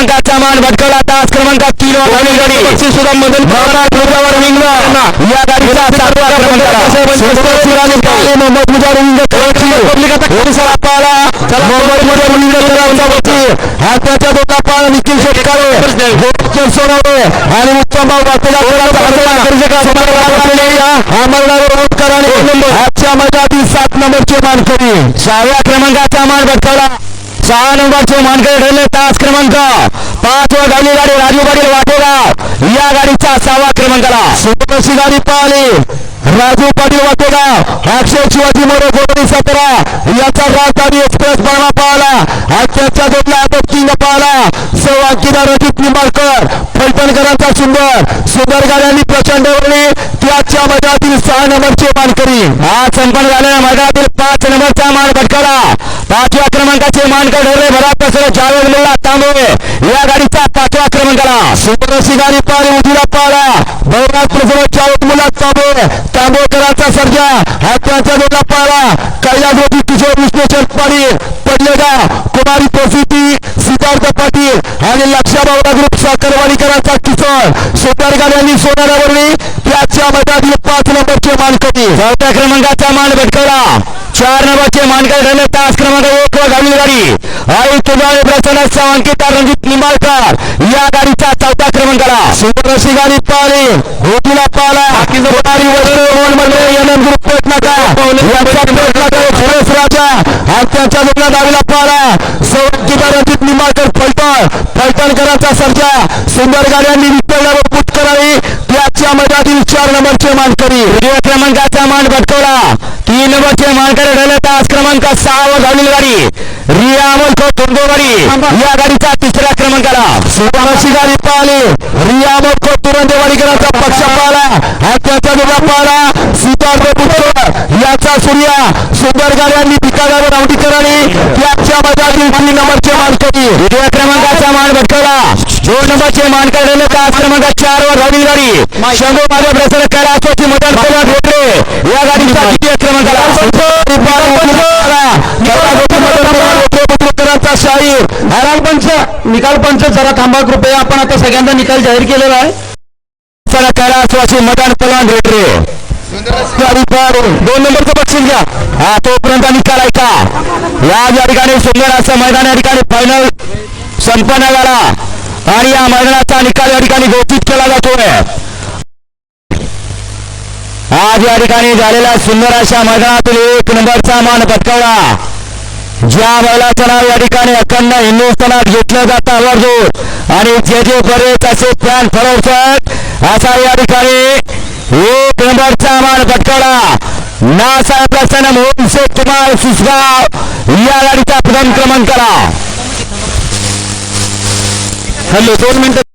क्रमांकाचा मान भटकवला तास क्रमांक तीन गाडी. सुद्धा मदन तुझ्यावर विंगला या गाडीचा सातवा क्रमांक मोहम्मद मुजार विंग पब्लिक आता पोलिसाला पाला मोहम्मद मुजार विंग हा त्याच्या दोघा पाला निखिल शेटकारे. सोनवणे आणि उत्तम भाऊ आजच्या मैदानातील सात नंबरचे मानकरी. सहाव्या क्रमांकाचा मान भटकवला. सहा नंबरचे मानकरी ठरले तास क्रमांक. पाच वर गाडी गाडी राजू पाटील वाटेगाव या गाडीचा सहावा क्रमांकाला. सुपरशी गाडी पाहिली. राजू पाटील वाटेगाव अक्षय शिवाजी मोरे कोटी सतरा. याचा राजधानी एक्सप्रेस पाळणा पाहिला. आज जोडला अटक तीन पाहला. सौ अंकिता रजित निंबाळकर. फलटणकरांचा सुंदर. सुंदर गाड्यांनी प्रचंड वळली त्याच्या मैदानातील सहा नंबरचे मानकरी. आज संपन्न झालेल्या मैदानातील पाच नंबरचा क्रमांकाचे मानकर ठरले. भरात जावेद मुल्ला तांबे या गाडीचा पाचव्या क्रमांकाला सुपरसी गाडी पारी उजीला पाला बहुराज प्रसन्न जावेद मुल्ला तांबे तांबेकरांचा सर्जा. हा त्यांचा जोडला कैलास रोजी किशोर विश्लेषण पाटील पडलेगा कुमारी प्रसिद्धी सिद्धार्थ पाटील आणि लक्षाबावडा ग्रुप साखरवाडीकरांचा किशोर. सुतार गाड्यांनी सोनारावरली त्याच्या मैदानातील पाच नंबरचे मानकरी. चौथ्या क्रमांकाचा मान भटकवला चार नंबरचे मानकर ठरले. तास क्रमांक एक वर गाडी. आई तुझाळे प्रसन्न अंकिता रणजित निंबाळकर या गाडीचा चौथ्या क्रमांकाला सुपरशी गाडी पाहिली होतीला पाला होणारी वस्तू रोहनमध्ये एम ग्रुप यांचा एक्सप्रेस राजा. आणि त्यांच्या दुसऱ्या गाडीला पाला सौ अंकिता रणजित निंबाळकर फलटण. फलटणकरांचा सर्जा. सुंदर गाड्यांनी विठ्ठलवर पुट करावी. त्याच्या मैदानातील चार नंबरचे मानकरी. क्रमांकाचा मान भटकवला नंबरचे मानकरी ठरले तास क्रमांक सहा वर गाडी गाडी रिया अमोल खो गाडी या गाडीचा तिसऱ्या क्रमांकाला. सुवर्णाची गाडी पाहिली रिया अमोल खो तुरंदेवाडीकरांचा पक्ष पाहिला हा त्याचा दुसरा पाहिला सिद्धार्थ पुष्कर याचा सूर्या. सुंदर गाड्यांनी पिकागावर आवडीकरांनी त्याच्या मैदानातील तीन नंबरचे मानकरी. उजव्या क्रमांकाचा मान भटकवला दोन नंबरचे मानकर ठरले तास क्रमांक चार वर गाडी गाडी शंभू या गाडीचा द्वितीय क्रमांकाला शाहीर निकाल पंच निकाल पंच जरा थांबा कृपया आपण आता सगळ्यांचा निकाल जाहीर केलेला आहे सर कैलासवाची मदन गाडी पार दोन नंबरचं बक्षीस घ्या हा तोपर्यंत निकाल ऐका या या ठिकाणी सुंदर असं मैदान या ठिकाणी फायनल संपन्न झाला आणि या मैदानाचा निकाल या ठिकाणी घोषित केला जातोय आज या ठिकाणी झालेल्या सुंदर अशा मैदानातील एक नंबरचा मान पटकावला. ज्या बैलाचं नाव या ठिकाणी अखंड हिंदुस्थानात घेतलं जातं आवर्जून. आणि जे जे बरेच असे फॅन फरवतात असा या ठिकाणी एक नंबरचा मान पटकावला. नासाहेब प्रसन्न मोहन शेख कुमार सुसगाव या गाडीचा प्रथम क्रमांकाला हॅलो दोन मिनिटं